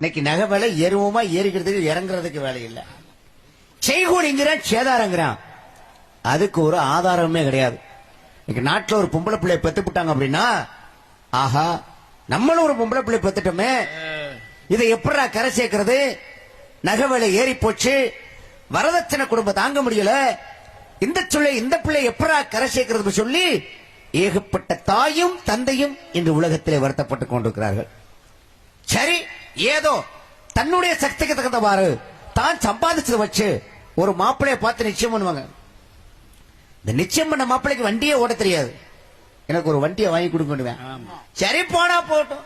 இன்னைக்கு நகை வேலை ஏறுவோமா ஏறிக்கிறதுக்கு இறங்குறதுக்கு வேலை இல்லை. செய்கூலிங்கிறான் சேதாரங்கிறான். அதுக்கு ஒரு ஆதாரமே கிடையாது. இன்னைக்கு நாட்டுல ஒரு பொம்பளை பிள்ளைய பெத்துப்பிட்டாங்க அப்படின்னா ஆஹா நம்மளும் ஒரு பொம்பளை பிள்ளை பெத்துட்டோமே. இதை எப்படா கரை சேர்க்கிறது? நகை வேலை ஏறி போச்சு. வரதட்சணை குடும்பம் தாங்க முடியல. இந்த சொல்லை இந்த பிள்ளை எப்படா கரை சேர்க்கிறது சொல்லி ஏகப்பட்ட தாயும் தந்தையும் இன்று உலகத்திலே வருத்தப்பட்டுக் கொண்டிருக்கிறார்கள். சரி ஏதோ தன்னுடைய சக்திக்கு தகுந்தவாறு தான் சம்பாதிச்சதை வச்சு ஒரு மாப்பிளைய பார்த்து நிச்சயம் பண்ணுவாங்க. இந்த நிச்சயம் பண்ண மாப்பிளைக்கு வண்டியே ஓட தெரியாது. எனக்கு ஒரு வண்டியை வாங்கி கொடுக்கணுவேன் சரி போனா போட்டும்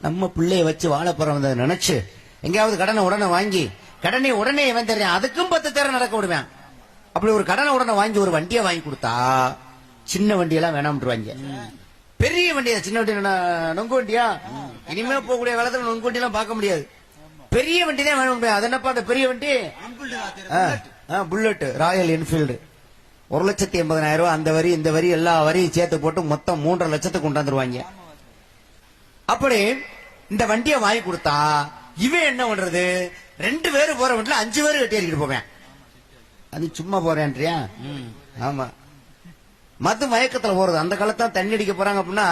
நம்ம பிள்ளைய வச்சு வாழ போறவங்க நினைச்சு எங்கேயாவது கடனை உடனே வாங்கி கடனை உடனே வந்துடுறேன் அதுக்கும் பத்து தேர நடக்க விடுவேன். அப்படி ஒரு கடனை உடனே வாங்கி ஒரு வண்டியை வாங்கி கொடுத்தா சின்ன வண்டியெல்லாம் வேணாம்ட்டுருவாங்க பெரிய வண்டியா? சின்ன வண்டி நொங்கு வண்டியா? இனிமே போகக்கூடிய காலத்துல நொங்கு வண்டி எல்லாம் பார்க்க முடியாது. பெரிய வண்டி தான் வேணும் அது என்னப்பா அந்த பெரிய வண்டி? புல்லட் ராயல் என்ஃபீல்டு ஒரு லட்சத்தி எண்பதாயிரம் ரூபாய் அந்த வரி இந்த வரி எல்லா வரியும் சேர்த்து போட்டு மொத்தம் மூன்றரை லட்சத்துக்கு கொண்டாந்துருவாங்க. அப்படி இந்த வண்டியை வாங்கி கொடுத்தா இவன் என்ன பண்றது? ரெண்டு பேரும் போற வண்டியில அஞ்சு பேரும் கட்டி ஏறிக்கிட்டு போவேன். அது சும்மா போறேன்றியா? ஆமா. மது மயக்கத்துல போறது. அந்த காலத்துல தண்ணி அடிக்க போறாங்க அப்படின்னா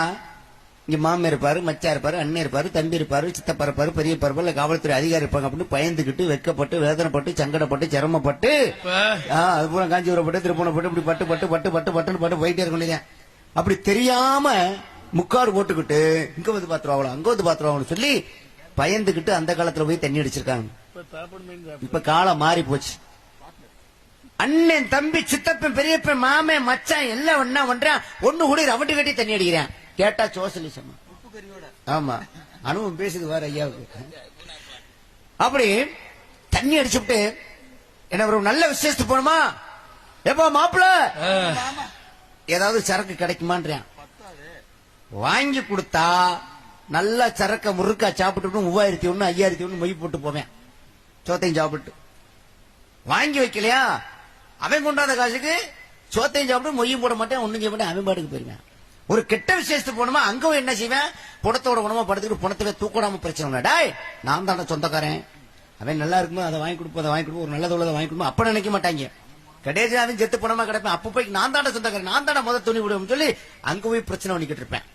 இங்க மாமன் இருப்பாரு மச்சா இருப்பாரு அண்ணன் இருப்பாரு தம்பி இருப்பாரு சித்தப்பா இருப்பாரு பெரிய இருப்பாரு இல்ல காவல்துறை அதிகாரி இருப்பாங்க அப்படின்னு பயந்துகிட்டு வெக்கப்பட்டு வேதனைப்பட்டு சங்கடப்பட்டு சிரமப்பட்டு அது பூரா காஞ்சிபுரப்பட்டு திருப்பணப்பட்டு இப்படி பட்டு பட்டு பட்டு பட்டு பட்டுன்னு பட்டு போயிட்டே இருக்க வேண்டியது அப்படி தெரியாம முக்காடு போட்டுக்கிட்டு இங்க வந்து பாத்துருவாங்களோ அங்க வந்து பாத்துருவாங்களோ சொல்லி பயந்துகிட்டு அந்த காலத்துல போய் தண்ணி அடிச்சிருக்காங்க. இப்ப காலம் மாறி போச்சு அண்ணன் தம்பி சித்தப்பன் பெரியப்பன் மாமன் மச்சான் எல்லாம் ஒன்னா ஒன்றான் ஒண்ணு கூட ரவட்டு கட்டி தண்ணி அடிக்கிறேன். கேட்டா சோசலிசம் ஆமா. அனுபவம் பேசுது வேற ஐயாவுக்கு. அப்படி தண்ணி அடிச்சுட்டு என்ன ஒரு நல்ல விசேஷத்துக்கு போகணுமா? எப்போ மாப்பிள ஏதாவது சரக்கு கிடைக்குமான்றான் வாங்கி கொடுத்தா நல்லா சரக்க முறுக்கா சாப்பிட்டு மூவாயிரத்தி ஒண்ணு ஐயாயிரத்தி ஒண்ணு மொய் போட்டு போவேன். சோத்தையும் சாப்பிட்டு. வாங்கி வைக்கலையா? அவன் கொண்டாந்த காசுக்கு சோத்தையும் சாப்பிட்டு மொய்யும் போட மாட்டேன் ஒண்ணும் செய்ய மாட்டேன் அவன் பாட்டுக்கு போயிருவேன் ஒரு கெட்ட விசேஷத்துக்கு போனோமா அங்கவும் என்ன செய்வேன்? புடத்தோட குணமா படுத்துக்கிட்டு புணத்துல தூக்கிடாம பிரச்சனை டாய் நான் தானே சொந்தக்காரன். அவன் நல்லா இருக்குமோ அதை வாங்கி கொடுப்போம் அதை வாங்கி கொடுப்போம் ஒரு நல்ல உள்ளதை வாங்கி கொடுப்போம். அப்ப நினைக்க மாட்டாங்க. கடைசி அவன் செத்து பணமா கிடப்பேன். அப்ப போய் நான் தானே சொந்தக்காரன் நான் தானே முதல் துணி விடுவோம்னு சொல்லி அங்க போய் பிரச்சனை பண்ணிக்கிட்டு இருப்பேன்.